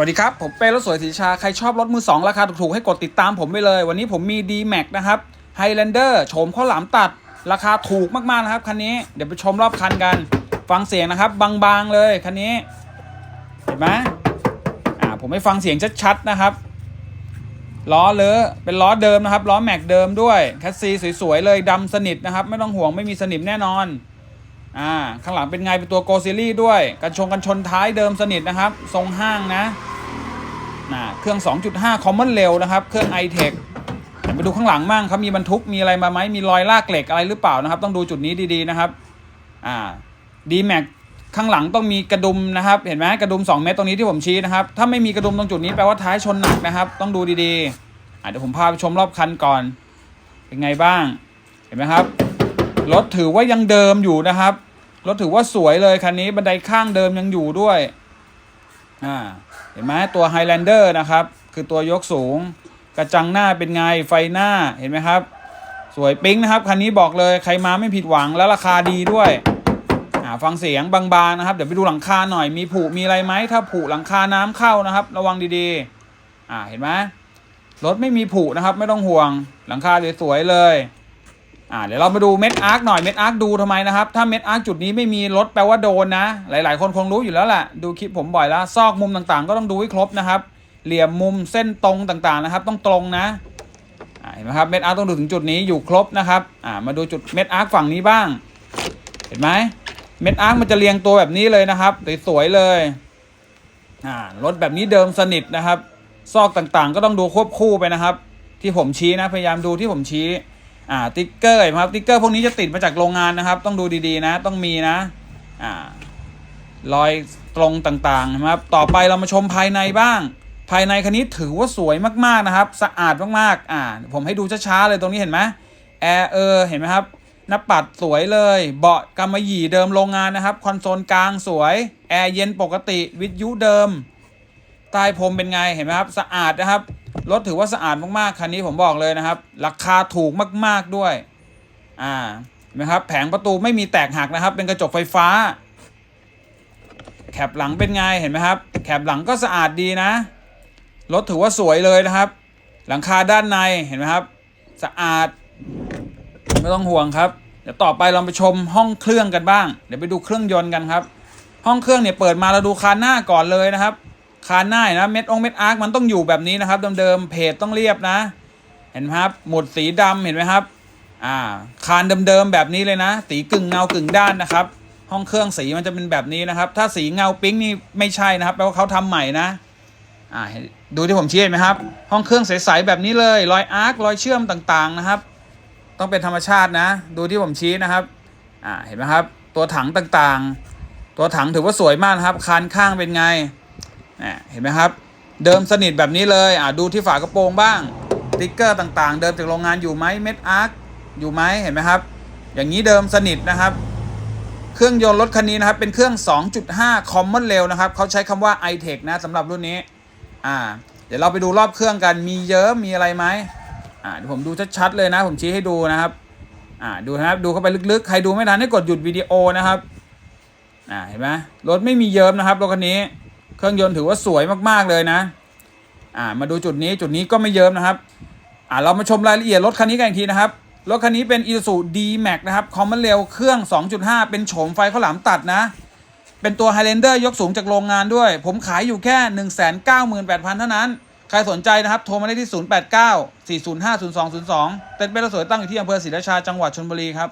วัสดีครับ ผมเป้รถสวยสีชา ใครชอบรถมือ2ราคาถูกๆ ให้กดติดตามผมไปเลย วันนี้ผมมี d m a x นะครับ Highlander โฉมข้าวหลามตัด ราคาถูกมากๆนะครับคันนี้เดี๋ยวไปชมรอบคันกัน ฟังเสียงนะครับ บางๆเลยคันนี้ เห็นไหมอ่าผมให้ฟังเสียงชัดๆนะครับ ล้อเลอะเป็นล้อเดิมนะครับ ล้อแม็กเดิมด้วยแคสซีสวยๆเลยดำสนิทนะครับ ไม่ต้องห่วงไม่มีสนิมแน่นอน อ่าข้างหลังเป็นไงเป็นตัวโกซีรีด้วย กันชงกันชนท้ายเดิมสนิทนะครับ ทรงห้างนะนะเครื่อง 2.5 Common Rail นะครับ เครื่อง i-Tech เดี๋ยวไปดูข้างหลังมั่งเขามีบรรทุกมีอะไรมาไหมมีรอยลากเหล็กอะไรหรือเปล่านะครับ ต้องดูจุดนี้ดีๆนะครับอ่า d m a x ข้างหลังต้องมีกระดุมนะครับ เห็นไหมกระดุม 2 เมตรตรงนี้ที่ผมชี้นะครับ ถ้าไม่มีกระดุมตรงจุดนี้แปลว่าท้ายชนหนักนะครับ ต้องดูดีๆอ่าเดี๋ยวผมพาไปชมรอบคันก่อน เป็นไงบ้าง เห็นไหมครับ รถถือว่ายังเดิมอยู่นะครับ รถถือว่าสวยเลยคันนี้บันไดข้างเดิมยังอยู่ด้วยอ่าเห็นไหมตัว Highlander นะครับ คือตัวยกสูง กระจังหน้าเป็นไงไฟหน้าเห็นไหมครับ สวยปิ๊งนะครับคันนี้บอกเลยใครมาไม่ผิดหวังแล้วราคาดีด้วยอ่าฟังเสียงบางๆนะครับ เดี๋ยวไปดูหลังคาหน่อยมีผุมีอะไรไหมถ้าผุหลังคาน้ำเข้านะครับ ระวังดีๆ อ่าเห็นไหมรถไม่มีผุนะครับ ไม่ต้องห่วงหลังคาสวยๆเลย อ่าเดี๋ยวเรามาดูเม็ดอาร์คหน่อยเม็ดอาร์คดูทำไมนะครับ ถ้าเม็ดอาร์คจุดนี้ไม่มีรถแปลว่าโดนนะ หลาย ๆ คนคงรู้อยู่แล้วแหละดูคลิปผมบ่อยแล้ว ซอกมุมต่างๆ ก็ต้องดูให้ครบนะครับ เหลี่ยมมุมเส้นตรงต่างๆนะครับ ต้องตรงนะอ่าเห็นไหมครับเม็ดอาร์คต้องดูถึงจุดนี้อยู่ครบนะครับอ่ามาดูจุดเม็ดอาร์คฝั่งนี้บ้าง เห็นไหมเม็ดอาร์คมันจะเรียงตัวแบบนี้เลยนะครับสวยๆเลยอ่ารถแบบนี้เดิมสนิทนะครับ ซอกต่างๆ ก็ต้องดูควบคู่ไปนะครับ ที่ผมชี้นะพยายามดูที่ผมชี้ อ่าติ๊กเกอร์นไหมครับติ๊กเกอร์พวกนี้จะติดมาจากโรงงานนะครับ ต้องดูดีๆนะ ต้องมีนะอ่ารอยตรงต่างๆนะครับ ต่อไปเรามาชมภายในบ้าง ภายในคันนี้ถือว่าสวยมากๆนะครับ สะอาดมากๆอ่าผมให้ดูช้าๆเลยตรงนี้เห็นไหมแอร์เออเห็นไหมครับหน้าปัดสวยเลย เบาะกำมะหยี่เดิมโรงงานนะครับ คอนโซลกลางสวย แอร์เย็นปกติ วิทยุเดิม ใต้พรมเป็นไง เห็นไหมครับ สะอาดนะครับ รถถือว่าสะอาดมากๆ คันนี้ผมบอกเลยนะครับ ราคาถูกมากๆด้วย อ่าเห็นไหมครับ แผงประตูไม่มีแตกหักนะครับ เป็นกระจกไฟฟ้า แคปหลังเป็นไงเห็นไหมครับ แคปหลังก็สะอาดดีนะ รถถือว่าสวยเลยนะครับ หลังคาด้านในเห็นไหมครับ สะอาด ไม่ต้องห่วงครับ เดี๋ยวต่อไปเราไปชมห้องเครื่องกันบ้าง เดี๋ยวไปดูเครื่องยนต์กันครับ ห้องเครื่องเนี่ยเปิดมาเราดูคานหน้าก่อนเลยนะครับ คานหน้านะเม็ดองเม็ดอาร์คมันต้องอยู่แบบนี้นะครับเดิมๆเพจต้องเรียบนะ เห็นไหมครับ หมุดสีดำเห็นไหมครับ อ่า คานเดิมๆแบบนี้เลยนะ สีกึ่งเงากึ่งด้านนะครับ ห้องเครื่องสีมันจะเป็นแบบนี้นะครับ ถ้าสีเงาปิ๊งนี่ไม่ใช่นะครับแปลว่าเขาทำใหม่นะอ่าดูที่ผมชี้เห็นไหมครับ ห้องเครื่องใสๆแบบนี้เลยรอยอาร์ครอยเชื่อมต่างๆนะครับ ต้องเป็นธรรมชาตินะ ดูที่ผมชี้นะครับอ่าเห็นไหมครับ ตัวถังต่างๆ ตัวถังถือว่าสวยมากนะครับ คานข้างเป็นไง เห็นไหมครับ เดิมสนิทแบบนี้เลยอ่าดูที่ฝากระโปรงบ้างติ๊กเกอร์ต่างๆ เดิมจากโรงงานอยู่ไหมเม็ดอาร์คอยู่ไหมเห็นไหมครับ อย่างนี้เดิมสนิทนะครับ เครื่องยนต์รถคันนี้นะครับ เป็นเครื่อง 2.5 Common Rail นะครับเขาใช้คำว่า i-Tech นะสำหรับรุ่นนี้อ่าเดี๋ยวเราไปดูรอบเครื่องกันมีเยอะมีอะไรไหมอ่าเดี๋ยวผมดูชัดๆเลยนะ ผมชี้ให้ดูนะครับอ่าดูนะครับดูเข้าไปลึกๆ ใครดูไม่ทันให้กดหยุดวิดีโอนะครับอ่าเห็นไหมรถไม่มีเยิ้มนะครับรถคันนี้ เครื่องยนต์ถือว่าสวยมากๆเลยนะ อ่า มาดูจุดนี้จุดนี้ก็ไม่เยิ้มนะครับ อ่าเรามาชมรายละเอียดรถคันนี้กันอีกทีนะครับ รถคันนี้เป็น Isuzu D-Max นะครับ Common Rail เครื่อง 2.5 เป็นโฉมไฟข้าวหลามตัดนะ เป็นตัว Highlander ยกสูงจากโรงงานด้วย ผมขายอยู่แค่ 198,000 เท่านั้น ใครสนใจนะครับ โทรมาได้ที่ 089 405 0202 เต็นท์เป็นรถสวยตั้งอยู่ที่อำเภอศรีราชาจังหวัดชลบุรีครับ